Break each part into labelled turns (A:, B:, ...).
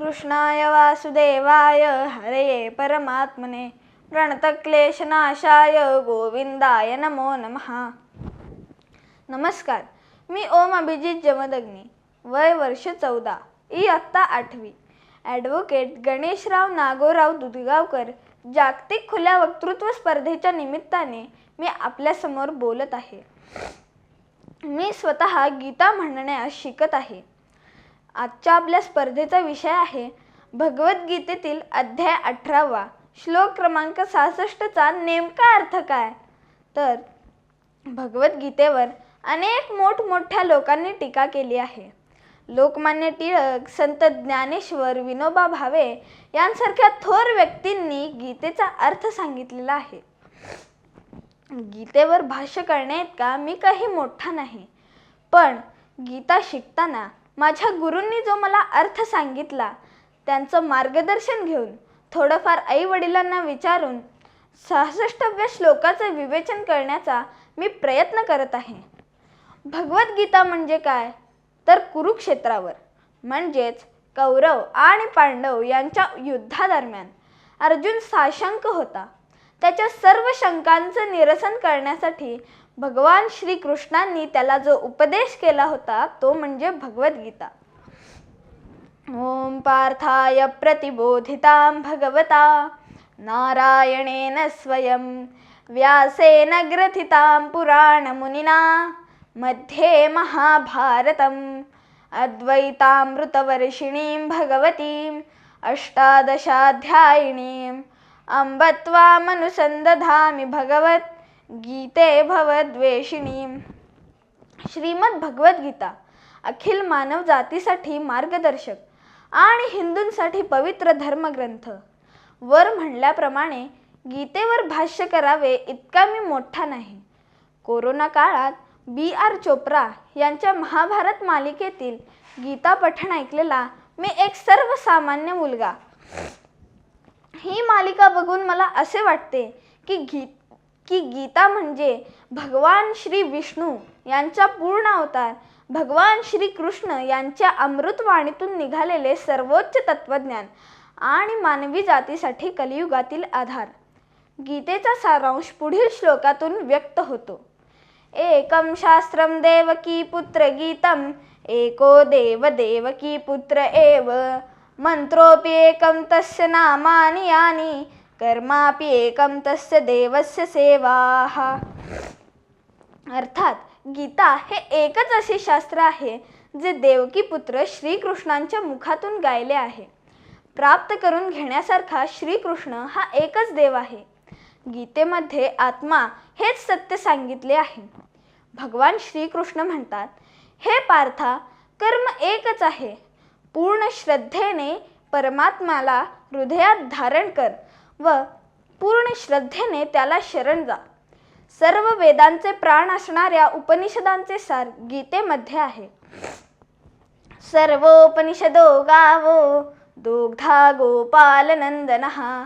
A: कृष्णाय वासुदेवाय हरये परमात्मने. प्रणतक्लेशनाशाय गोविंदाय नमो नमः. नमस्कार मी ओम अभिजित जमदग्नी वय वर्ष चौदा इयत्ता आठवी. ॲडव्होकेट गणेशराव नागोराव दुधगावकर जागतिक खुल्या वक्तृत्व स्पर्धेच्या निमित्ताने मी आपल्यासमोर बोलत आहे. मी स्वतः गीता म्हणण्यास शिकत आहे. आजच्या आपल्या स्पर्धेचा विषय आहे भगवद्गीतेतील अध्याय अठरावा. श्लोक क्रमांक सहासष्टचा नेमका अर्थ काय? तर भगवद्गीतेवर अनेक मोठमोठ्या लोकांनी टीका केली आहे. लोकमान्य टिळक संत ज्ञानेश्वर विनोबा भावे यांसारख्या थोर व्यक्तींनी गीतेचा अर्थ सांगितलेला आहे. गीतेवर भाष्य करण्याइतका मी काही मोठा नाही पण गीता शिकताना माझ्या गुरूंनी जो मला अर्थ सांगितला त्यांचं मार्गदर्शन घेऊन थोडंफार आईवडिलांना विचारून सहासष्टव्या श्लोकाचं विवेचन करण्याचा मी प्रयत्न करत आहे. भगवद्गीता म्हणजे काय? तर कुरुक्षेत्रावर म्हणजेच कौरव आणि पांडव यांच्या युद्धादरम्यान. अर्जुन साशंक होता. त्याच्या सर्व शंकांचं निरसन करण्यासाठी भगवान श्रीकृष्णांनी त्याला जो उपदेश केला होता तो म्हणजे भगवद्गीता. ओम पार्थाय प्रतिबोधितां भगवता नारायणेन स्वयं व्यासेन ग्रथितां पुराणमुनिना मध्ये महाभारतम् अद्वैतामृतवर्षिणीं भगवतीम् अष्टादशाध्यायिणीं अम्बत्वामनुसन्दधामि भगवत् गीते भवद्वेषिणीं श्रीमद् भगवद्गीता अखिल मानव जातीसाठी मार्गदर्शक आणि हिंदूंसाठी पवित्र धर्मग्रंथ। वर म्हणल्याप्रमाणे गीतेवर भाष्य करावे इतका मी मोठा नाही। कोरोना काळात बी आर चोप्रा यांच्या महाभारत मालिकेतील गीता पठण ऐकलेला मी एक सर्वसामान्य मुलगा। ही मालिका बघून मला असे वाटते की गी की गीता म्हणजे भगवान श्री विष्णू यांचा पूर्ण अवतार भगवान श्री कृष्ण यांच्या अमृतवाणीतून निघालेले सर्वोच्च तत्वज्ञान आणि मानवी जातीसाठी कलियुगातील आधार. गीतेचा सारांश पुढील श्लोकातून व्यक्त होतो. एकम शास्त्रम देवकी पुत्र गीतम एको देव देवकी पुत्र एव मंत्रोपि एकं तस्य नामानि यानि कर्मापि एकं तस्य देवस्य सेवाः। अर्थात गीता हे एकच असे शास्त्र आहे जे देवकी पुत्र श्रीकृष्णांच्या मुखातून गायले आहे. प्राप्त करून घेण्यासारखा श्रीकृष्ण हा एकच देव आहे. गीतेमध्ये आत्मा हेच सत्य सांगितले आहे. भगवान श्रीकृष्ण म्हणतात हे पार्था कर्म एकच आहे. पूर्ण श्रद्धेने परमात्माला हृदयात धारण कर व पूर्ण श्रद्धेने त्याला शरण जा. सर्व वेदांचे प्राण असणाऱ्या उपनिषदांचे सार गीतेमध्ये आहे. सर्वोपनिषदो गावो दुग्धा गोपालनंदनः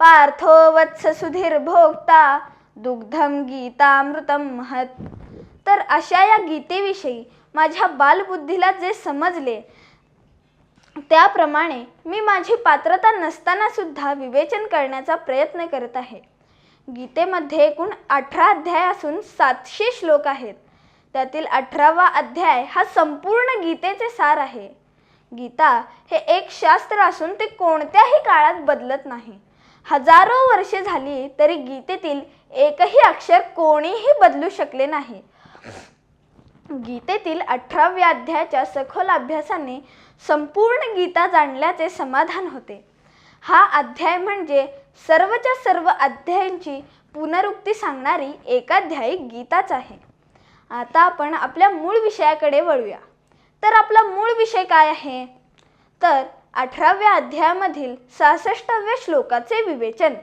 A: पार्थो वत्स सुधीर भोक्ता दुग्धम गीतामृतम महत. तर अशा या गीतेविषयी माझ्या बालबुद्धीला जे समजले त्याप्रमाणे मी माझी पात्रता नसताना सुद्धा विवेचन करण्याचा प्रयत्न करत आहे. गीतेमध्ये एकूण अठरा अध्याय असून सातशे श्लोक आहेत. त्यातील अठरावा अध्याय हा संपूर्ण गीतेचे सार आहे. गीता हे एक शास्त्र असून ते कोणत्याही काळात बदलत नाही. हजारो वर्षे झाली तरी गीतेतील एकही अक्षर कोणीही बदलू शकले नाही. गीतेतील अठराव्या अध्यायाच्या सखोल अभ्यासाने संपूर्ण गीता जाणल्याचे समाधान होते. हा अध्याय म्हणजे सर्वच्या सर्व अध्यायांची पुनरुक्ती सांगणारी एकाध्यायी गीताच आहे. आता आपण आपल्या मूळ विषयाकडे वळूया. तर आपला मूळ विषय काय आहे? तर अठराव्या अध्यायामधील सहासष्टाव्या श्लोकाचे विवेचन.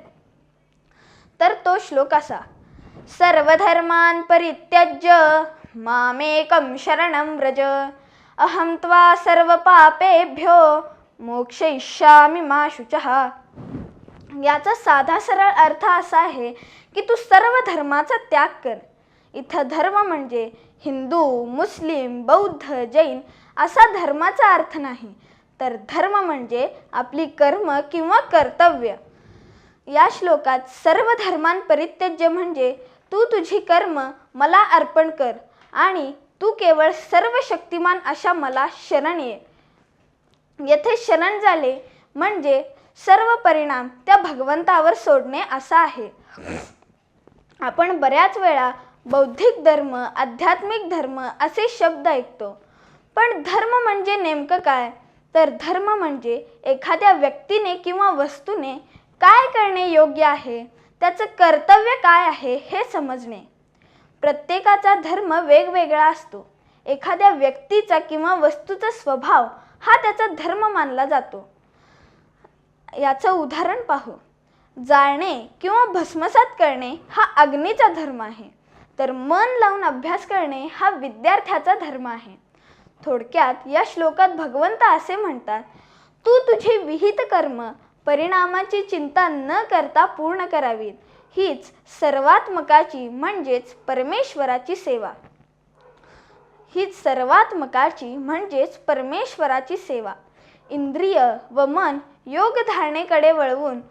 A: तर तो श्लोक असा. सर्वधर्मान परित्यज्य मामेकं शरणं व्रज। अहं त्वा सर्वपापेभ्यो मोक्षयिष्यामि मा शुचः। याचा साधा सरळ अर्थ असा आहे की तू सर्व धर्माचा त्याग कर। इथं धर्म म्हणजे हिंदू मुस्लिम बौद्ध जैन असा धर्माचा अर्थ नाही तर धर्म म्हणजे आपली कर्म किंवा कर्तव्य। या श्लोकात सर्व धर्मांपरित्यज्य म्हणजे तू तुझी कर्म मला अर्पण कर आणि तू केवळ सर्व शक्तिमान अशा मला शरण ये. येथे शरण झाले म्हणजे सर्व परिणाम त्या भगवंतावर सोडणे असा आहे. आपण बऱ्याच वेळा बौद्धिक धर्म आध्यात्मिक धर्म असे शब्द ऐकतो. पण धर्म म्हणजे नेमकं काय? तर धर्म म्हणजे एखाद्या व्यक्तीने किंवा वस्तूने काय करणे योग्य आहे? त्याचं कर्तव्य काय आहे हे समजणे. प्रत्येकाचा धर्म वेगवेगळा असतो. एखाद्या व्यक्तीचा किंवा वस्तूचा स्वभाव हा त्याचा धर्म मानला जातो. याचं उदाहरण पाहू. जाळणे किंवा भस्मसात करणे हा अग्नीचा धर्म आहे. तर मन लावून अभ्यास करणे हा विद्यार्थ्याचा धर्म आहे. थोडक्यात या श्लोकात भगवंत असे म्हणतात तू तुझी विहित कर्म परिणामाची चिंता न करता पूर्ण करावीत. हीच सर्वात्मकाची म्हणजेच परमेश्वराची सेवा. हीच सर्वात्मकाची म्हणजेच परमेश्वराची सेवा. इंद्रिय व मन योग धारणेकडे वळवून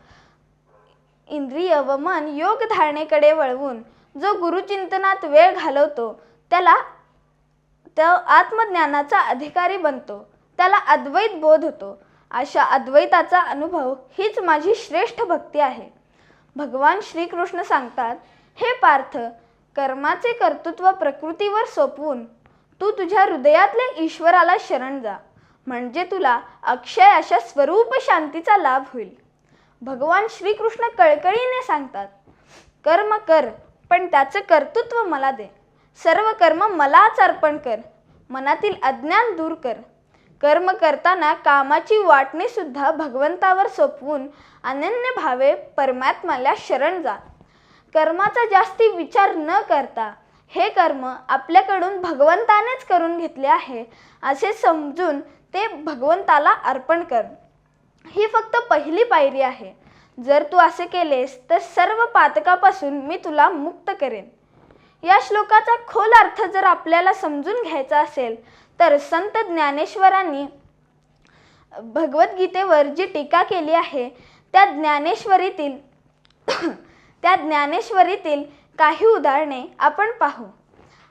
A: इंद्रिय व मन योग धारणेकडे वळवून जो गुरुचिंतनात वेळ घालवतो त्याला तो आत्मज्ञानाचा अधिकारी बनतो त्याला अद्वैत बोध होतो. अशा अद्वैताचा अनुभव हीच माझी श्रेष्ठ भक्ती आहे. भगवान श्रीकृष्ण सांगतात हे पार्थ कर्माचे कर्तृत्व प्रकृतीवर सोपवून तू तुझ्या हृदयातल्या ईश्वराला शरण जा. म्हणजे तुला अक्षय अशा स्वरूप शांतीचा लाभ होईल. भगवान श्रीकृष्ण कळकळीने सांगतात कर्म कर पण त्याचं कर्तृत्व मला दे. सर्व कर्म मलाच अर्पण कर. मनातील अज्ञान दूर कर. कर्म करताना कामाची वाटणी सुद्धा भगवंतावर सोपवून अनन्य भावे परमात्म्याला शरण जा. कर्माचा जास्ती विचार न करता हे कर्म आपल्याकडून भगवंतानेच करून घेतले आहे असे समजून ते भगवंताला अर्पण कर. ही फक्त पहिली पायरी आहे. जर तू असे केलेस तर सर्व पातकापासून मी तुला मुक्त करेन. या श्लोकाचा खोल अर्थ जर आपल्याला समजून घ्यायचा असेल तर संत ज्ञानेश्वरांनी भगवद्गीतेवर जी टीका केली आहे त्या ज्ञानेश्वरीतील त्या ज्ञानेश्वरीतील काही उदाहरणे आपण पाहू.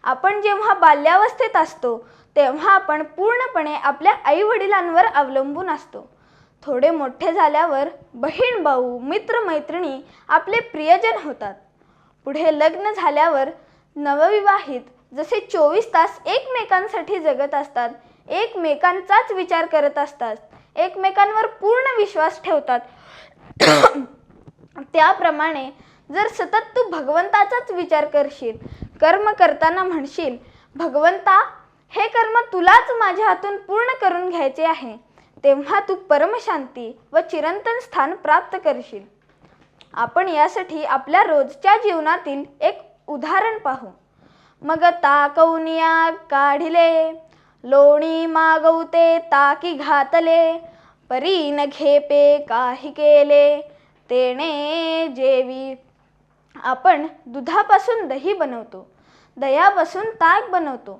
A: आपण जेव्हा बाल्यावस्थेत असतो तेव्हा आपण पूर्णपणे आपल्या आईवडिलांवर अवलंबून असतो. थोडे मोठे झाल्यावर बहीण भाऊ मित्रमैत्रिणी आपले प्रियजन होतात. पुढे लग्न झाल्यावर नवविवाहित जसे चोवीस तास एकमेकांसाठी जगत असतात एकमेकांचाच विचार करत असतात एकमेकांवर पूर्ण विश्वास ठेवतात. त्याप्रमाणे जर सतत तू भगवंताचाच विचार करशील कर्म करताना म्हणशील भगवंता हे कर्म तुलाच माझ्या हातून पूर्ण करून घ्यायचे आहे तेव्हा तू परमशांती व चिरंतन स्थान प्राप्त करशील. आपण यासाठी आपल्या रोजच्या जीवनातील एक उदाहरण पाहू. मग ताकवनिया काढिले. लोणी मागवते ताकी घातले. परी न घेपे काही केले. तेणे जेवी. आपण दुधापासून दही बनवतो. दह्यापासून ताक बनवतो.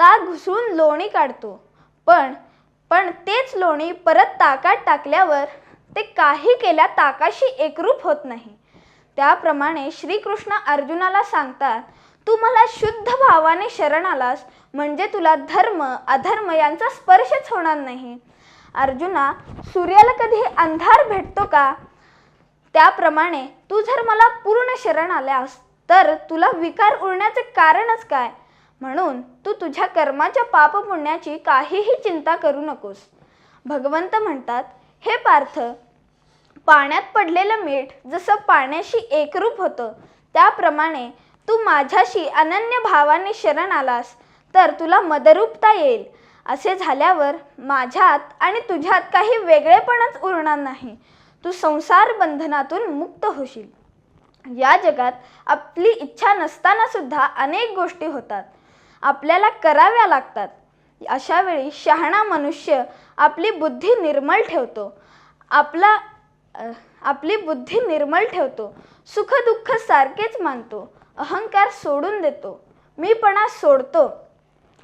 A: ताक घुसून लोणी काढतो. पण पण तेच लोणी परत ताकात टाकल्यावर ते काही केल्या ताकाशी एकरूप होत नाही. त्याप्रमाणे श्रीकृष्ण अर्जुनाला सांगतात तू मला शुद्ध भावाने शरण आलास म्हणजे तुला धर्म अधर्म यांचा स्पर्शच होणार नाही. अर्जुना सूर्याला कधी अंधार भेटतो का? त्याप्रमाणे तू जर मला पूर्ण शरण आल्यास तर तुला विकार उरण्याचे कारणच काय? म्हणून तू तुझ्या कर्माच्या पापपुण्याची काहीही चिंता करू नकोस. भगवंत म्हणतात हे पार्थ पाण्यात पडलेलं मीठ जसं पाण्याशी एकरूप होतं त्याप्रमाणे तू माझ्याशी अनन्य भावाने शरण आलास तर तुला मदरूपता येईल. असे झाल्यावर माझ्यात आणि तुझ्यात काही वेगळेपणच उरणार नाही. तू संसार बंधनातून मुक्त होशील. या जगात आपली इच्छा नसताना सुद्धा अनेक गोष्टी होतात. आपल्याला कराव्या लागतात. अशा वेळी शहाणा मनुष्य आपली बुद्धी निर्मळ ठेवतो. आपला आपली बुद्धी निर्मळ ठेवतो. सुखदुःख सारखेच मानतो. अहंकार सोडून देतो. मीपणा सोडतो.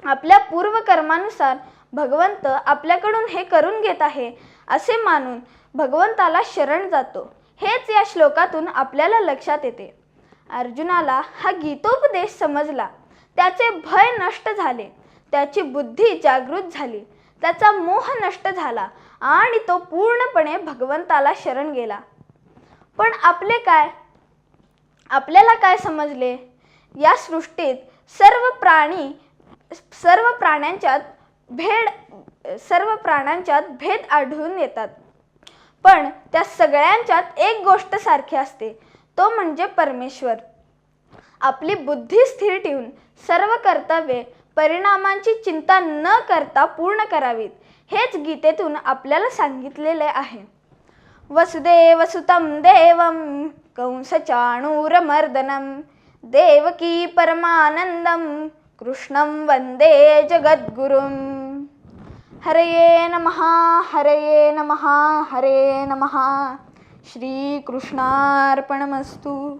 A: आपल्या पूर्वकर्मानुसार भगवंत आपल्याकडून हे करून घेत आहे असे मानून भगवंताला शरण जातो. हेच या श्लोकातून आपल्याला लक्षात येते. अर्जुनाला हा गीतोपदेश समजला. त्याचे भय नष्ट झाले. त्याची बुद्धी जागृत झाली. त्याचा मोह नष्ट झाला आणि तो पूर्णपणे भगवंताला शरण गेला. पण आपले काय? आपल्याला काय समजले? या सृष्टीत सर्व प्राणी सर्व प्राण्यांच्यात भेद सर्व प्राण्यांच्यात भेद आढळून येतात. पण त्या सगळ्यांच्यात एक गोष्ट सारखी असते तो म्हणजे परमेश्वर. आपली बुद्धी स्थिर ठेवून सर्व कर्तव्ये परिणामांची चिंता न करता पूर्ण करावीत हेच गीतेतून आपल्याला सांगितलेले आहे. वसुदेवसुतं देवं कंसचाणूरमर्दनं देवकी परमानंदं कृष्णं वंदे जगद्गुरुं। हरये नमः हरये नमः हरे नमः। श्रीकृष्णार्पणमस्तु।